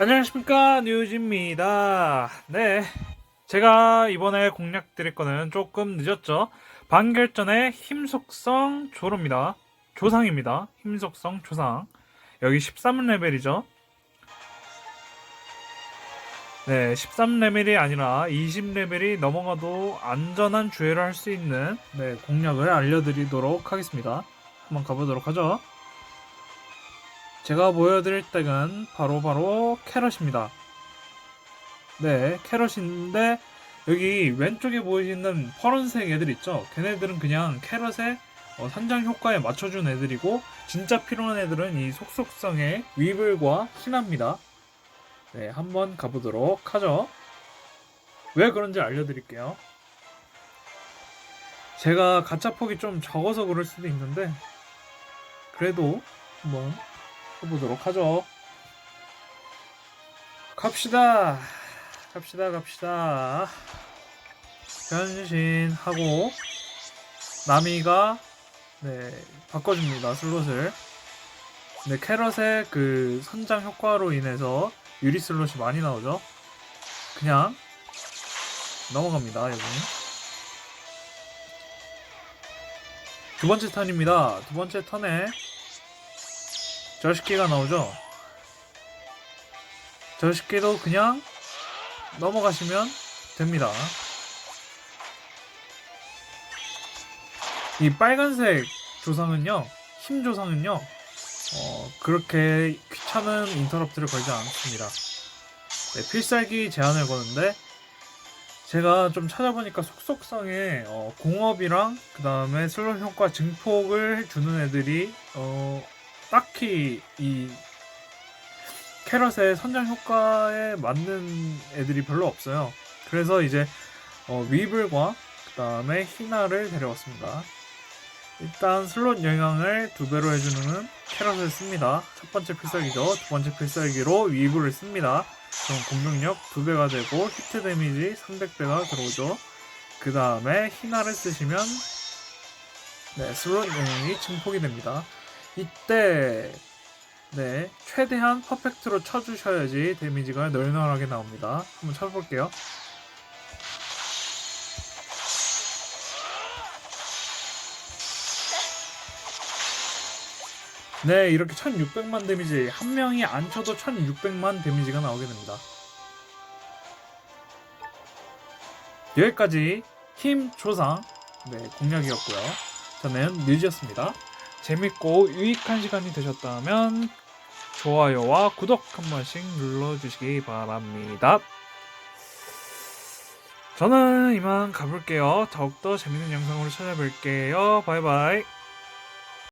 안녕하십니까 뉴즈입니다. 네, 제가 이번에 공략 드릴 거는 조금 늦었죠. 반결전의 힘속성 조로입니다. 조상입니다. 힘속성 조상. 여기 13레벨이죠. 네, 13레벨이 아니라 20레벨이 넘어가도 안전한 주회를 할 수 있는 네, 공략을 알려드리도록 하겠습니다. 한번 가보도록 하죠. 제가 보여드릴 덱은 바로 바로 캐럿입니다. 네, 캐럿인데 여기 왼쪽에 보이는 파란색 애들 있죠? 걔네들은 그냥 캐럿의 어, 산장 효과에 맞춰준 애들이고 진짜 필요한 애들은 이 속속성의 위블과 희나입니다. 네, 한번 가보도록 하죠. 왜 그런지 알려드릴게요. 제가 가짜 폭이 좀 적어서 그럴 수도 있는데 그래도 한번 해보도록 하죠. 갑시다. 갑시다, 갑시다. 변신하고, 나미가, 네, 바꿔줍니다, 슬롯을. 네, 캐럿의 그 선장 효과로 인해서 유리 슬롯이 많이 나오죠. 그냥, 넘어갑니다, 여기. 두 번째 턴입니다. 두 번째 턴에 저 식기가 나오죠? 저 식기도 그냥 넘어가시면 됩니다. 이 빨간색 조상은요, 힘 조상은요, 어, 그렇게 귀찮은 인터럽트를 걸지 않습니다. 네, 필살기 제한을 거는데, 제가 좀 찾아보니까 속속성에 어, 공업이랑 그 다음에 슬롯 효과 증폭을 주는 애들이 어, 딱히 이 캐럿의 선장 효과에 맞는 애들이 별로 없어요. 그래서 이제 어, 위블과 그 다음에 히나를 데려왔습니다. 일단 슬롯 영향을 두 배로 해주는 캐럿을 씁니다. 첫 번째 필살기죠. 두 번째 필살기로 위블을 씁니다. 그럼 공격력 두 배가 되고 히트 데미지 300배가 들어오죠. 그 다음에 히나를 쓰시면 네, 슬롯 영향이 증폭이 됩니다. 이때 네 최대한 퍼펙트로 쳐주셔야지 데미지가 널널하게 나옵니다. 한번 쳐볼게요. 네 이렇게 1600만 데미지 한 명이 안 쳐도 1600만 데미지가 나오게 됩니다. 여기까지 힘 조상 네 공략이었고요. 저는 뮤지였습니다. 재밌고 유익한 시간이 되셨다면 좋아요와 구독 한 번씩 눌러주시기 바랍니다. 저는 이만 가볼게요. 더욱더 재밌는 영상으로 찾아뵐게요. 바이바이.